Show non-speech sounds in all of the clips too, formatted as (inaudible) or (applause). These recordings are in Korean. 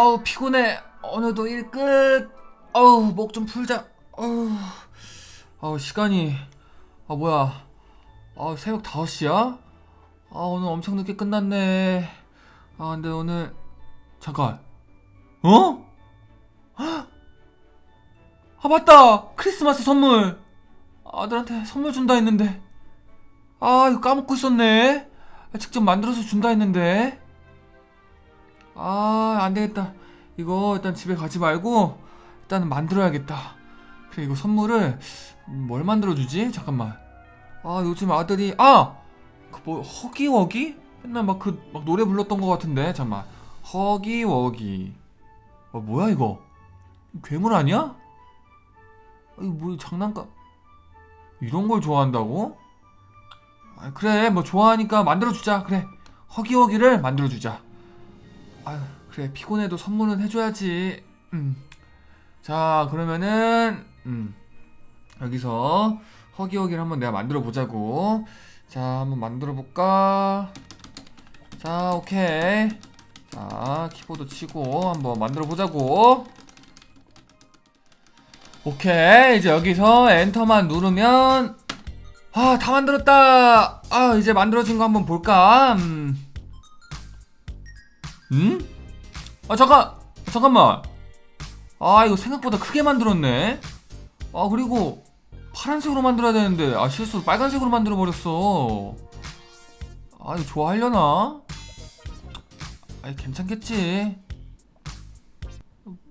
어우 피곤해 어느덧 일 끝. 어우 목 좀 풀자. 어우 어우 시간이 아 뭐야? 아 새벽 5시야? 아 오늘 엄청 늦게 끝났네. 아 근데 오늘 잠깐 어? 헉! 아 맞다 크리스마스 선물 아들한테 선물 준다 했는데 아 이거 까먹고 있었네 아, 직접 만들어서 준다 했는데 아 안 되겠다. 이거 일단 집에 가지 말고 일단 만들어야겠다. 그래 이거 선물을 음, 뭘 만들어 주지? 잠깐만. 아 요즘 아들이 아 그 뭐 허기워기? 맨날 막 그 막 노래 불렀던 것 같은데 잠만. 허기워기. 어 뭐야 이거? 괴물 아니야? 이거 뭐 장난감? 이런 걸 좋아한다고? 아, 그래 뭐 좋아하니까 만들어주자. 그래 허기허기를 만들어주자 아유 그래 피곤해도 선물은 해줘야지. 음. 자 그러면은 음. 여기서 허기허기를 한번 내가 만들어 보자고. 자 한번 만들어 볼까? 자 오케이. 자 키보드 치고 한번 만들어 보자고. 오케이. 이제 여기서 엔터만 누르면 아 다 만들었다. 아 이제 만들어진 거 한번 볼까? 음. 음? 아 잠깐 잠깐만. 아 이거 생각보다 크게 만들었네. 아 그리고 파란색으로 만들어야 되는데 아 실수로 빨간색으로 만들어 버렸어. 아 이거 좋아하려나? 아이 괜찮겠지?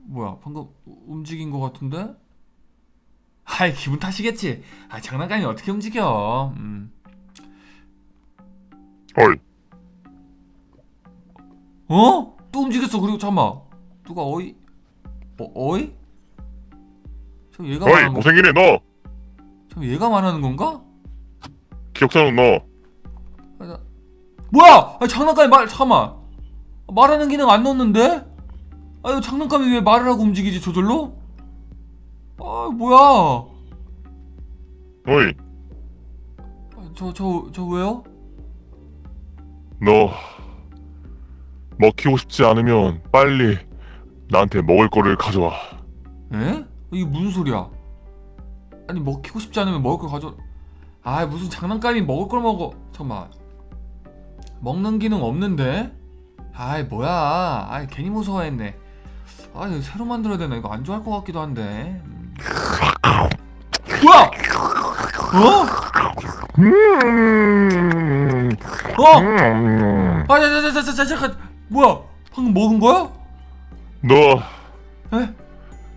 뭐야 방금 움직인 거 같은데? 아이 기분 탓이겠지. 아 장난감이 어떻게 움직여? 음. 어이, 어? 또 움직였어 그리고 잠깐만 누가 어이 어, 어이? 저 얘가 어이, 말하는 거 못생기네 너. 저 얘가 말하는 건가? 기억자는 너. 아, 나- 뭐야? 아, 장난감이 말 잠깐만 말하는 기능 안 넣었는데? 아 이거 장난감이 왜 말을 하고 움직이지 저절로? 아 뭐야? 어이, 저 저 저 왜요? 너 먹히고 싶지 않으면 빨리 나한테 먹을 거를 가져와. 에? 이게 무슨 소리야? 아니 먹히고 싶지 않으면 먹을 걸 가져. 아 무슨 장난감이 먹을 걸 먹어? 잠깐만. 먹는 기능 없는데? 아이 뭐야? 아이 괜히 무서워했네. 아 이거 새로 만들어야 되나? 이거 안 좋아할 것 같기도 한데. 음. 뭐야? 어? 음, 어? 음. 아, 자, 자, 자, 자, 자, 잠깐. 뭐야? 방금 먹은 거야? 너 에?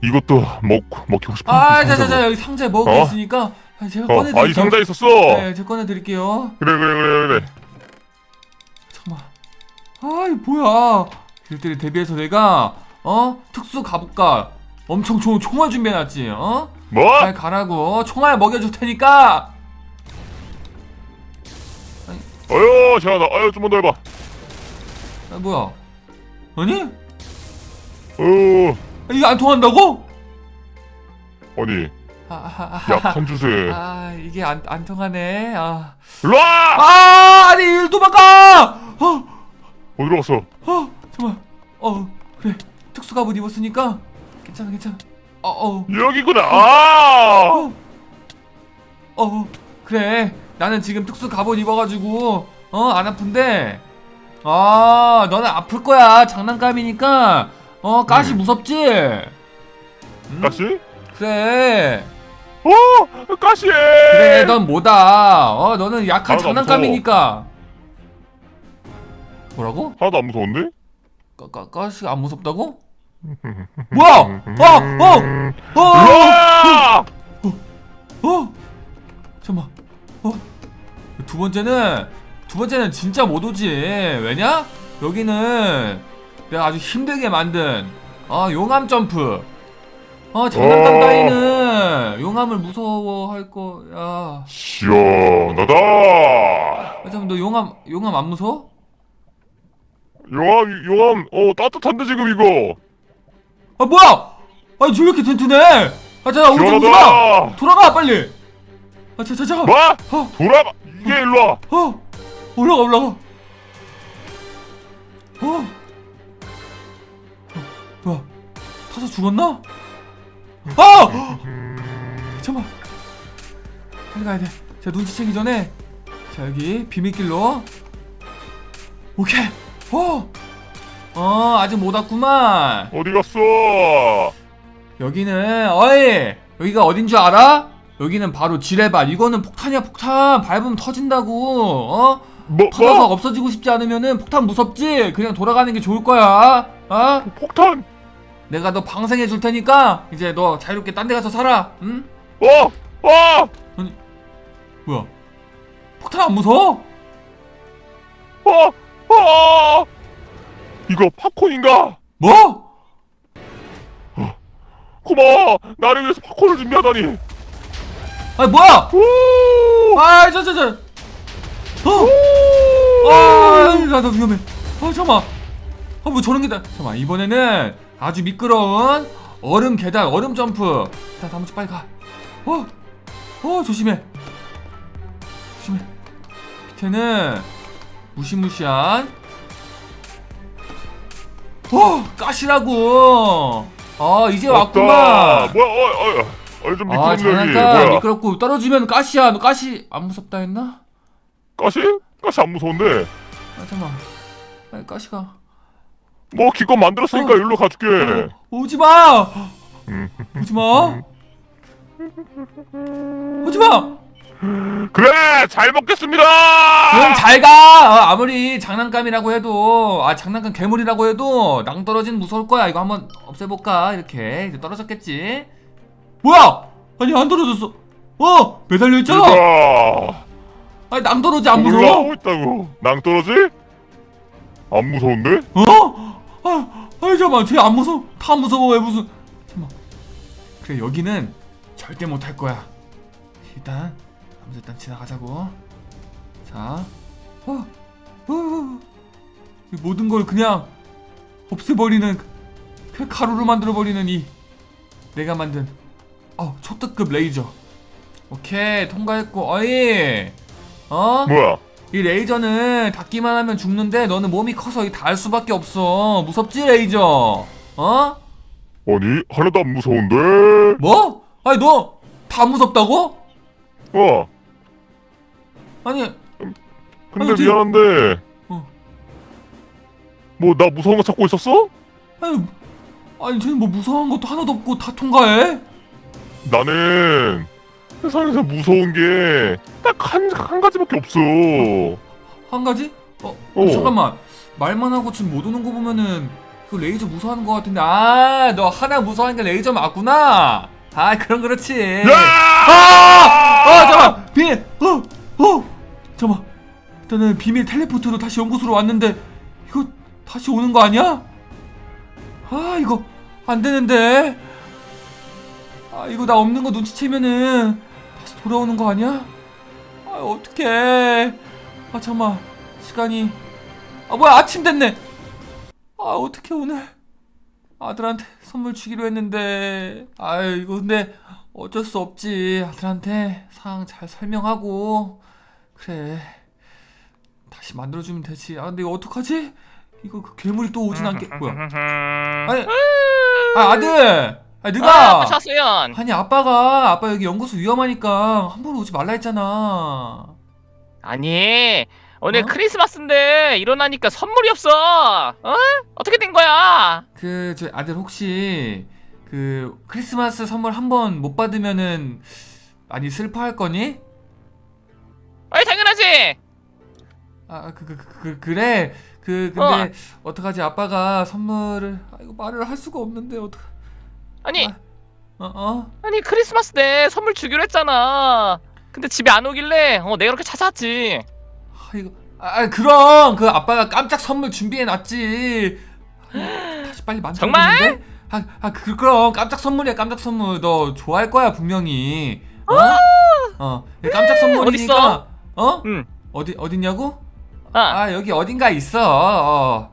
이것도 먹 먹히고 싶어? 아, 자, 자, 자, 여기 상자에 먹을 게 어? 있으니까 아, 제가 어, 꺼내드릴게요. 아, 이 상자에 있었어. 네, 제가 꺼내드릴게요. 그래, 그래, 그래, 그래. 잠깐만. 아, 이 뭐야? 이럴 대비해서 내가 어 특수 가볼까? 엄청 좋은 총알 준비해놨지. 어? 뭐? 잘 가라고. 총알 먹여줄 테니까. 어휴, 시원하다. 어휴, 좀만 더 해봐. 아, 뭐야? 아니? 어, 이게 안 통한다고? 어디 아, 아, 아, 약한 주세. 아, 이게 안, 안 통하네. 아, 일로 와! 아, 아니, 일 도망가! 어, 어디로 갔어? 어, 잠깐만. 어, 그래. 특수 갑옷 입었으니까 괜찮아, 괜찮아. 어, 어. 여기구나. 아! 어, 어, 그래. 나는 지금 특수 갑옷 입어가지고, 어, 안 아픈데, 아, 너는 아플 거야. 장난감이니까, 어, 가시 음. 무섭지? 응? 가시? 그래. 어, 가시. 그래, 넌 뭐다. 어, 너는 약한 안 장난감이니까. 뭐라고? 하나도 안 무서운데? 까, 까, 가시 안 무섭다고? (laughs) 뭐야? 어, 어, 어, 일로 와! 어, 잠만. 어, 두 번째는 두 번째는 진짜 못 오지. 왜냐? 여기는 내가 아주 힘들게 만든 어 용암 점프. 어 장난감 어. 따위는 용암을 무서워할 거야. 시원하다. 아, 잠깐 너 용암 용암 안 무서워? 용암, 용암, 어, 따뜻한데, 지금 이거. 아 뭐야? 아니 저왜 이렇게 튼튼해? 아 잠깐 오지 오지 마. 시원하다. 돌아가 빨리. 아 자, 자, 잠깐. 뭐? 어, 돌아가. 이게 일로 와. 어, 올라가 올라가. 어, 뭐야 타서 죽었나? 아! 잠깐만 빨리 가야 돼 제가 눈치채기 전에 자 여기 비밀길로 오케이 어! 어 아직 못 왔구만 어디 갔어? 여기는 어이 여기가 어딘 줄 알아? 여기는 바로 지뢰밭 이거는 폭탄이야 폭탄 밟으면 터진다고 어? 뭐, 터져서 뭐? 없어지고 싶지 않으면은 폭탄 무섭지 그냥 돌아가는 게 좋을 거야 어? 폭탄! 내가 너 방생해 줄 테니까 이제 너 자유롭게 딴 데 가서 살아 응? 어! 어! 뭐야 폭탄 안 무서워? 어! 어! 이거 팝콘인가? 뭐? 고마워! 나를 위해서 팝콘을 준비하다니! 아니 뭐야 오! 아 저 저 저 어! 아, 나도 위험해. 아, 잠깐만. 아, 뭐 저런 게 다. 잠깐만, 이번에는 아주 미끄러운 얼음 계단, 얼음 점프. 자, 다무치 빨리 가. 어, 어, 조심해. 조심해. 밑에는 무시무시한. 어, 가시라고. 아, 이제! 왔구만. 뭐야, 어, 어, 어, 좀 아, 미끄럽네. 장난감 뭐야? 미끄럽고 떨어지면 가시야. 너 가시 안 무섭다 했나? 가시? 가시 안 무서운데. 아, 잠깐만. 빨리 가시가. 뭐, 기껏 만들었으니까 어. 일로 가줄게. 오지 마! 음. 오지 마! 오지 마! 그래! 잘 먹겠습니다! 그럼 잘 가! 어, 아무리 장난감이라고 해도, 아, 장난감 괴물이라고 해도, 낭떠러지는 무서울 거야. 이거 한번 없애볼까? 이렇게. 이제 떨어졌겠지? 뭐야! 아니, 안 떨어졌어. 어! 매달려 있잖아! 자, 아니, 낭떠러지 안 무서워? 올라오고 있다고. 낭떠러지? 안 무서운데? 어? 아, 아니, 잠깐만. 쟤 안 무서워. 다 무서워. 왜 무슨. 잠깐만. 그래, 여기는 절대 못 할 거야. 일단, 아무튼 일단 지나가자고. 자. 어, 어. 이 모든 걸 그냥 없애버리는, 그 가루로 만들어버리는 이, 내가 만든, 어, 초특급 레이저. 오케이, 통과했고, 어이! 어? 뭐야? 이 레이저는 닿기만 하면 죽는데 너는 몸이 커서 이 닿을 수밖에 없어. 무섭지 레이저? 어? 아니, 하나도 안 무서운데? 뭐? 아니 너 다 무섭다고? 어, 아니 근데 아니, 저- 미안한데. 어. 뭐, 나 무서운 거 찾고 있었어? 아니 아니 쟤는 뭐 무서운 것도 하나도 없고 다 통과해? 나는 세상에서 무서운 게 딱 한 한 가지밖에 없어. 한 가지? 어, 어. 잠깐만 말만 하고 지금 못 오는 거 보면은 그 레이저 무서워하는 거 같은데 아 너 하나 무서워하는 게 레이저 맞구나. 아 그럼 그렇지. 야! 아! 아 잠깐 비밀 어! 어! 잠깐 일단은 비밀 텔레포트로 다시 연구소로 왔는데 이거 다시 오는 거 아니야? 아 이거 안 되는데 아 이거 나 없는 거 눈치채면은 다시 돌아오는 거 아니야? 아 어떡해. 아 잠깐 시간이. 아 뭐야 아침 됐네. 아 어떡해 오늘. 아들한테 선물 주기로 했는데. 아유 이거 근데 어쩔 수 없지. 아들한테 상황 잘 설명하고. 그래. 다시 만들어주면 되지. 아 근데 이거 어떡하지? 이거 그 괴물이 또 오진 않게. 뭐야? 아니. 아 아들 아 아, 네가 차수연. 아니 아빠가 아빠 여기 연구소 위험하니까 함부로 오지 말라 했잖아 아니, 오늘 어? 크리스마스인데 일어나니까 선물이 없어. 어? 어떻게 된 거야? 그저 아들 혹시 그 크리스마스 선물 한 번 못 받으면은 많이 슬퍼할 거니? 아니 당연하지. 아그그 그 그, 래그 근데 어. 떡하지 아빠가 선물을 아 이거 말을 할 수가 없는데 어떡 아니, 아. 어 어? 아니 크리스마스 때 선물 주기로 했잖아. 근데 집에 안 오길래 어 내가 이렇게 찾아왔지. 아 이거 아 그럼 그 아빠가 깜짝 선물 준비해 놨지 다시 빨리 만들어 정말? 아, 아 그, 그럼 깜짝 선물이야 깜짝 선물 너 좋아할 거야 분명히 어? 어 깜짝 선물이니까 어? 응. 어디 어딨냐고? 아, 아 여기 어딘가 있어 어.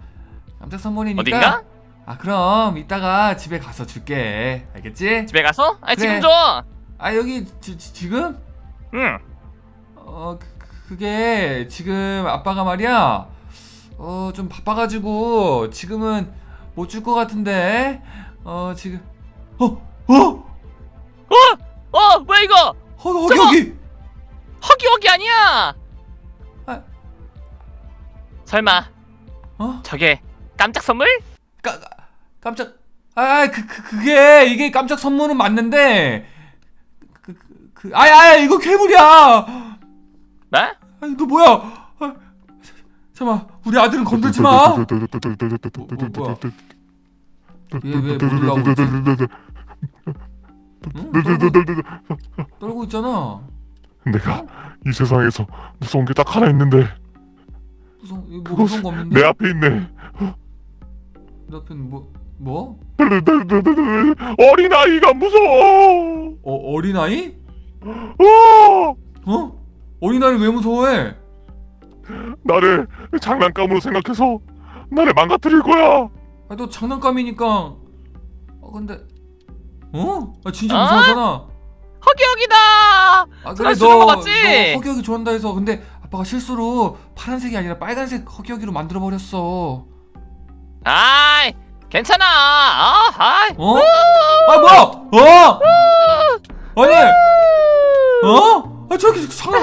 깜짝 선물이니까 어딘가? 아 그럼 이따가 집에 가서 줄게 알겠지? 집에 가서? 아니 그래. 지금 줘. 아 여기 지, 지, 지금? 응. 어 그, 그게 지금 아빠가 말이야 어 좀 바빠가지고 지금은 못 줄 것 같은데. 어 지금 어 어. 어 뭐야 이거 어 여기 저거! 여기. 허기 허기 아니야 아. 설마 어? 저게 깜짝 선물? 까, 까- 깜짝 아 그 그, 그게 이게 깜짝 선물은 맞는데 그 그 그, 아야 아야 이거 괴물이야. 네? 아니 너 뭐야? 아, 잠깐만 우리 아들은 건들지 마. 얘왜 몰라고 있지? 응? 떨고, 떨고 있잖아. 내가 이 세상에서 무서운 게 딱 하나 있는데 무서운 이거 뭐 무서운 거 없는데? 내 앞에 있네. 내 앞에는 뭐 뭐? 어린아이가 무서워. 어 어린아이? 어! 어? 어린아이를 왜 무서워해? 나를 장난감으로 생각해서 나를 망가뜨릴 거야. 아 너 장난감이니까. 어 근데 어? 아 진짜 어? 무서워하잖아. 허기 허기다 아 그래, 주는 거 맞지? 너 허기허기 좋아한다 해서 근데 아빠가 실수로 파란색이 아니라 빨간색 허기허기로 만들어 버렸어. 아이 괜찮아 아, 아이 어? 아 뭐야? 어? 아니 어? 아 저기 상아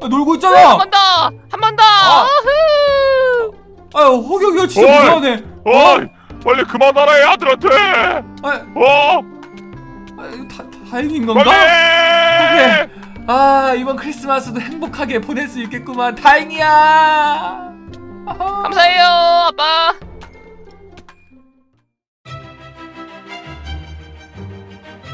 아, 놀고 있잖아. 한번 더 한 번 더 아. 아유 허기허기가 진짜 어이! 무서워하네. 어이, 빨리 그만하라 애 아들한테. 아, 어, 아 다, 다행인 건가? 빨리. 아 이번 크리스마스도 행복하게 보낼 수 있겠구만 다행이야 아하. 감사해요 아빠